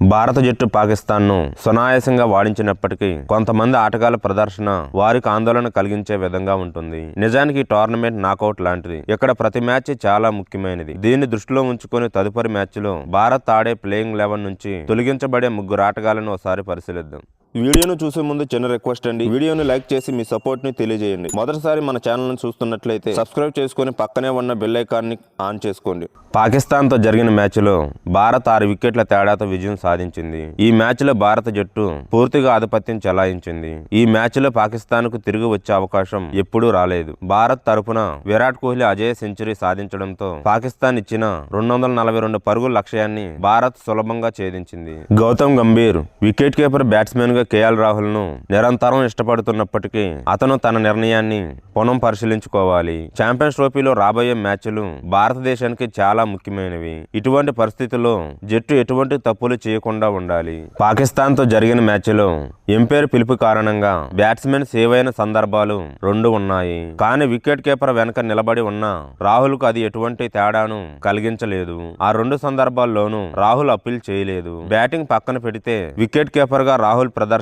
భారత జట్టు పాకిస్తాన్ను సునాయాసంగా వాడించినప్పటికీ కొంతమంది ఆటగాళ్ళ ప్రదర్శన వారికి ఆందోళన కలిగించే విధంగా ఉంటుంది. నిజానికి ఈ టోర్నమెంట్ నాకౌట్ లాంటిది. ఇక్కడ ప్రతి మ్యాచ్ చాలా ముఖ్యమైనది. దీన్ని దృష్టిలో ఉంచుకొని తదుపరి మ్యాచ్లో భారత్ ఆడే ప్లేయింగ్ లెవెన్ నుంచి తొలగించబడే ముగ్గురు ఆటగాళ్ళను ఒకసారి పరిశీలిద్దాం. వీడియోను చూసే ముందు చిన్న రిక్వెస్ట్ అండి. వీడియోని లైక్ చేసి మీ సపోర్ట్ని తెలియజేయండి. మొదటిసారి మన ఛానల్ను చూస్తున్నట్లయితే సబ్స్క్రైబ్ చేసుకొని పక్కనే ఉన్న బెల్ని ఆన్ చేసుకోండి. పాకిస్తాన్తో జరిగిన మ్యాచ్లో భారత్ ఆరు వికెట్ల తేడాతో విజయం సాధించింది. ఈ మ్యాచ్లో భారత జట్టు పూర్తిగా ఆధిపత్యం చెలాయించింది. ఈ మ్యాచ్లో పాకిస్తాన్కు తిరిగి వచ్చే అవకాశం ఎప్పుడూ రాలేదు. భారత్ తరపున విరాట్ కోహ్లీ అజయ సెంచరీ సాధించడంతో పాకిస్తాన్ ఇచ్చిన రెండు వందల నలభై రెండు పరుగుల లక్ష్యాన్ని భారత్ సులభంగా ఛేదించింది. గౌతమ్ గంభీర్ వికెట్ కీపర్ బ్యాట్స్మెన్గా కేఎల్ రాహుల్ను నిరంతరం ఇష్టపడుతున్నప్పటికీ అతను తన నిర్ణయాన్ని పునః పరిశీలించుకోవాలి. ఛాంపియన్స్ ట్రోఫీలో రాబోయే మ్యాచ్లు భారతదేశానికి చాలా ముఖ్యమైనవి. ఇటువంటి పరిస్థితుల్లో జట్టు ఎటువంటి తప్పులు చేయకుండా ఉండాలి. పాకిస్తాన్తో జరిగిన మ్యాచ్లో ఎంపైర్ పిలుపు కారణంగా బ్యాట్స్మెన్ సేవ్ అయిన సందర్భాలు రెండు ఉన్నాయి. కానీ వికెట్ కీపర్ వెనక నిలబడి ఉన్న రాహుల్కు అది ఎటువంటి తేడాను కలిగించలేదు. ఆ రెండు సందర్భాల్లోనూ రాహుల్ అప్పీల్ చేయలేదు. బ్యాటింగ్ పక్కన పెడితే వికెట్ కీపర్గా రాహుల్ ప్రదర్శన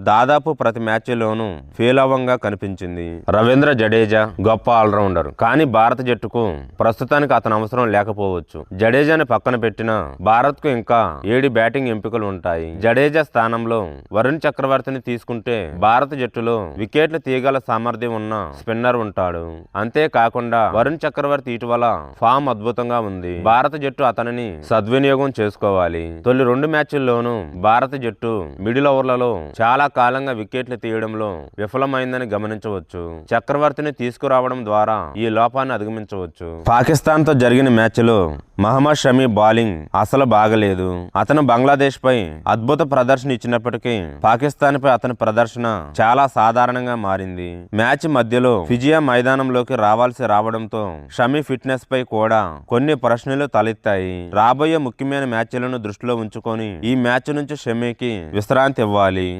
దాదాపు ప్రతి మ్యాచ్ లోనూ ఫీలవంగా కనిపించింది. రవీంద్ర జడేజా గొప్ప ఆల్రౌండర్. కానీ భారత జట్టుకు ప్రస్తుతానికి అతను అవసరం లేకపోవచ్చు. జడేజాని పక్కన పెట్టిన భారత్కు ఇంకా ఏడు బ్యాటింగ్ ఎంపికలు ఉంటాయి. జడేజా స్థానంలో వరుణ్ చక్రవర్తిని తీసుకుంటే భారత జట్టులో వికెట్లు తీయగల సామర్థ్యం ఉన్న స్పిన్నర్ ఉంటాడు. అంతేకాకుండా వరుణ్ చక్రవర్తి ఇటీవల ఫామ్ అద్భుతంగా ఉంది. భారత జట్టు అతనిని సద్వినియోగం చేసుకోవాలి. తొలి రెండు మ్యాచ్ల్లోనూ భారత జట్టు మిడిల్ ఓవర్లలో చాలా కాలంగా వికెట్లు తీయడంలో విఫలమైందని గమనించవచ్చు. చక్రవర్తిని తీసుకురావడం ద్వారా ఈ లోపాన్ని అధిగమించవచ్చు. పాకిస్తాన్తో జరిగిన మ్యాచ్లో మహమ్మద్ షమీ బౌలింగ్ అసలు బాగలేదు. అతను బంగ్లాదేశ్ పై అద్భుత ప్రదర్శన ఇచ్చినప్పటికీ పాకిస్తాన్ పై అతని ప్రదర్శన చాలా సాధారణంగా మారింది. మ్యాచ్ మధ్యలో ఫిజియా మైదానంలోకి రావాల్సి రావడంతో షమీ ఫిట్నెస్ పై కూడా కొన్ని ప్రశ్నలు తలెత్తాయి. రాబోయే ముఖ్యమైన మ్యాచ్లను దృష్టిలో ఉంచుకొని ఈ మ్యాచ్ నుంచి షమీకి విశ్రాంతి ఇవ్వాలి.